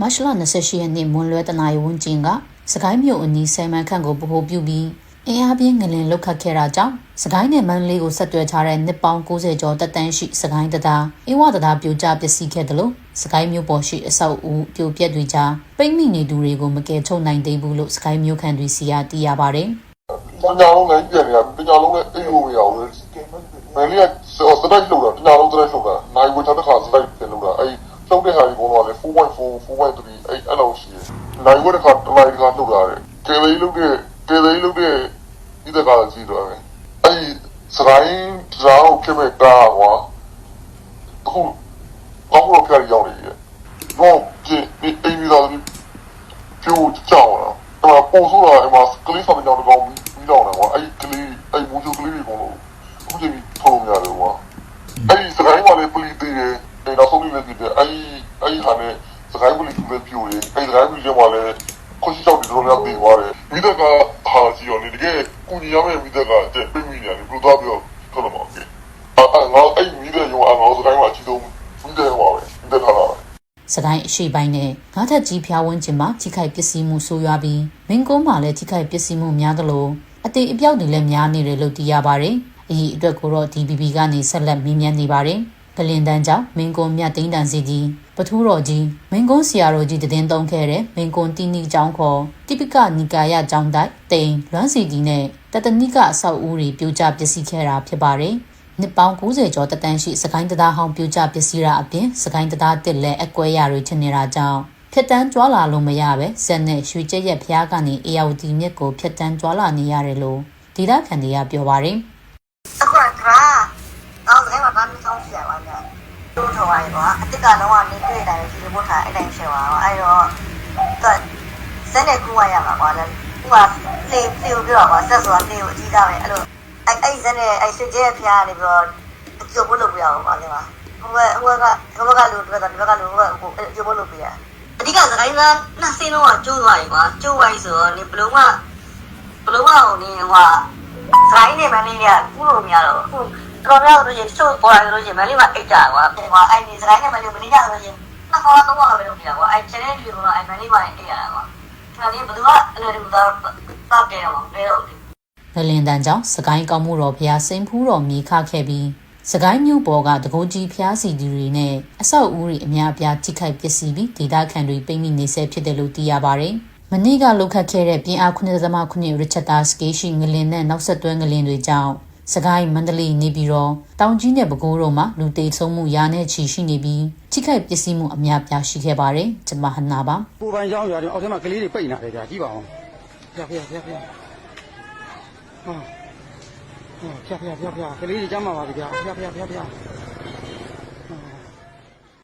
မတ်လ28ရက်နေ့မွန်းလွဲတနာရီဝန်းကျင်ကစကိုင်းမြို့အနီးဆယ်မန်ခန့်ကိုဗဟိုပြုပြီးအင်အားပြင်းငလင်လောက်ခတ်ခဲ့တာကြောင့်စကိုင်းနယ်မန္တလေးကိုဆက်သွယ်ထားတဲ့နှစ်ပေါင်း90ကျော်တက်တန်းရှိစကိုင်းတတာအင်းဝတတာပြိုကျပျက်စီးခဲ့တယ်လို့စကိုင်းမြို့ပေါ်ရှိအဆောက်အဦပြိုပျက်တွေကြားပိတ်မိနေသူတွေကိုမကယ်ထုတ်နိုင်သေးဘူးလို့စကိုင်းမြို့ခံတွေစီကသိရပါတယ်ပညာလုံးလည်းပြန်ရပညာလုံးလည်းအိမ်ကိုမရဘူးမင်းလေးကစတိုက်လောက်တာပညာလုံးစတိုက်လောက်တာနိုင်ဝချတဲ့ခါစတိုက်ပြန်လောက်တာအဲ့လောက်တဲ့ဟာဒီဘောလုံးကလည်း 4.4 4.3အဲ့အဲ့လောက်ရှိတယ်နိုင်ဝတဲ့ခါတလိုက်ခါလောက်တာတယ်ကဲလေးလောက်တဲ့ကဲလေးလောက်တဲ့ဒီတကားကြည့်တော့အဲ့စရိုင်းဇာတ်ကိုပြမဲ့တာကွာအခုဘာလို့ဖျက်ရောက်နေလဲတော့ဒီအိမ်ကြီးသားပြိုကြောက်တာတော့ပို့ဆိုတာအမကလေးဆောင်ကြောင်တော့ပြီးတော့တယ်ကွာအဲ့ကလေးအဲ့မူချိုကလေးတွေကတော့အခုချိန်ထုံးရတယ်ကွာအဲ့စကိုင်းမှာလည်းပလီသေးတယ်အဲ့တော့ဆုံးနေလည်းတယ်အဲ့အဲ့ဟာနဲ့စကိုင်း ပလီကလည်းပြိုတယ်အဲ့စကိုင်းပလီကလည်းကိုရှိတော့ဒီလိုလည်းပြီးသွားတယ်မိဒကဟာကြီးရောနေတကယ်ကိုကြီးရမယ့်မိဒကတဲ့ပြမိနေတယ်ဘယ်တော့ပြောခဏမဟုတ်ကဲအဲ့ငါအဲ့မိဒရောအငါစကိုင်းမှာချီတော့မိဒရောပဲမိဒထားတာစကိုင်းအရှိပိုင်းနဲ့ငါးထက်ကြီးဖျားဝန်းကျင်မှာထိခိုက်ပစ္စည်းမှုဆိုးရွားပြီးမင်းကုန်းမှာလည်းထိခိုက်ပစ္စည်းမှုများသလိုအသေးအပြောက်တွေလည်းများနေတယ်လို့သိရပါတယ်။အရေးအတွက်ကိုတော့ DBB ကနေဆက်လက်မေးမြန်းနေပါတယ်။ ကလင်တန်းကြောင့်မင်းကုန်းမြတ်သိန်းတန်စီကြီးပထူးတော်ကြီးမင်းကုန်းဆရာတော်ကြီးတည်င်းသုံးခဲ့တဲ့မင်းကုန်းတီနီကျောင်းခေါ်တိပိကနိကာယကျောင်းတိုက်တိန်လွမ်းစီကြီးနဲ့တတနိကအဆောက်အဦတွေပြိုကျပျက်စီးခဲ့တာဖြစ်ပါတယ်။နှစ်ပေါင်း90ကျော်တက်တန်းရှိစကိုင်းတရားဟောင်းပြိုကျပျက်စီးတာအပြင်စကိုင်းတရားတစ်လက်အကွဲရတွေချင်နေတာကြောင့်ဖြတ်တန်းကြွာလာလို့မရပဲဇက်နဲ့ရွှေကျက်ရက်ဖျားကနေအေယာဝတီမြစ်ကိုဖြတ်တန်းကြွာလာနေရတယ်လို့ဒေသခံတွေကပြောပါတယ် အခုကရာအော်ဒါမှဘာမှမဆောင်ပြရပါနဲ့ တို့ထော်ပါရောအတိတ်ကတော့နေတွေ့တယ်ဒီလိုပို့ထားအဲ့တိုင်းရှယ်ပါအဲ့တော့သူစက်နဲ့ကူရရမှာကွာလေသူကလေပြေပြောပါဆက်ဆိုတာလေကိုအကြီးသားပဲအဲ့လိုအဲ့အဲ့စက်နဲ့အဲ့ဆွေကျဲဖျားနေပြီးတော့အကျိုးဖို့လုပ်ပြရအောင်ပါလေပါဟိုကဟိုကဟိုကလူတွေကဒီဘက်ကလူကဟိုအကျိုးဖို့လုပ်ပြရအဓိကစကိုင်းသားနှစ်စင်းလုံးကကျိုးသွားပြီကွာကျိုးသွားပြီဆိုတော့နေဘလုံးကဘလုံးကဟိုနေဟိုစကိုင်းနေမလေးကကူလို့မရတော့အခု တော်တော်တော့ရင်ချိုးပေါ်လာလို့ရှင်မလေးကအိတ်ကြကွာဟိုအဲ့ဒီစကိုင်းနေမလေးမနေကြလို့ရှင်နှစ်ခေါ်တော့တော့ပဲလုပ်ပြကွာအဲ့ချဲတဲ့လူကတော့အဲ့မလေးကအိတ်ရတာကွာဒါလေးဘယ်သူကအလဲတူတော့တော့တယ်တော့ဘယ်တော့။ငလင်တန်းကြောင့်စကိုင်းကောင်းမှုတော်ဖျားစိန်ဖူးတော်မြေခခဲ့ပြီးစကိုင်းမြို့ပေါ်ကတကိုးကြီးဖျားစီဒီတွေနဲ့အဆောက်အဦတွေအများအပြားထိခိုက်ပျက်စီးပြီးဒေသခံတွေပိတ်မိနေဆဲဖြစ်တယ်လို့သိရပါတယ်။မနေ့ကလှုပ်ခတ်ခဲ့တဲ့ပြင်းအား9.9ရစ်ချက်တာစကေးရှိငလင်နဲ့နောက်ဆက်တွဲငလင်တွေကြောင့် စကိုင်းမန္တလေးနေပြည်တော်တောင်ကြီးနဲ့ပဲခူးတို့မှာလူတေဆုံးမှုရာနဲ့ချီရှိနေပြီးထိခိုက်ပျက်စီးမှုအများအပြားရှိခဲ့ပါတယ်။ကျွန်မဟနာပါပူပန်ကြောင်းရွာတွေအောက်ထဲမှာကလေးတွေပိတ်နေတယ်ကြာကြည့်ပါဦးဖျက်ဖျက်ဖျက်ဖျက်ဟာဟာဖျက်ဖျက်ဖျက်ဖျက်ကလေးတွေကြမ်းမှာပါဗျာဖျက်ဖျက်ဖျက်ဖျက်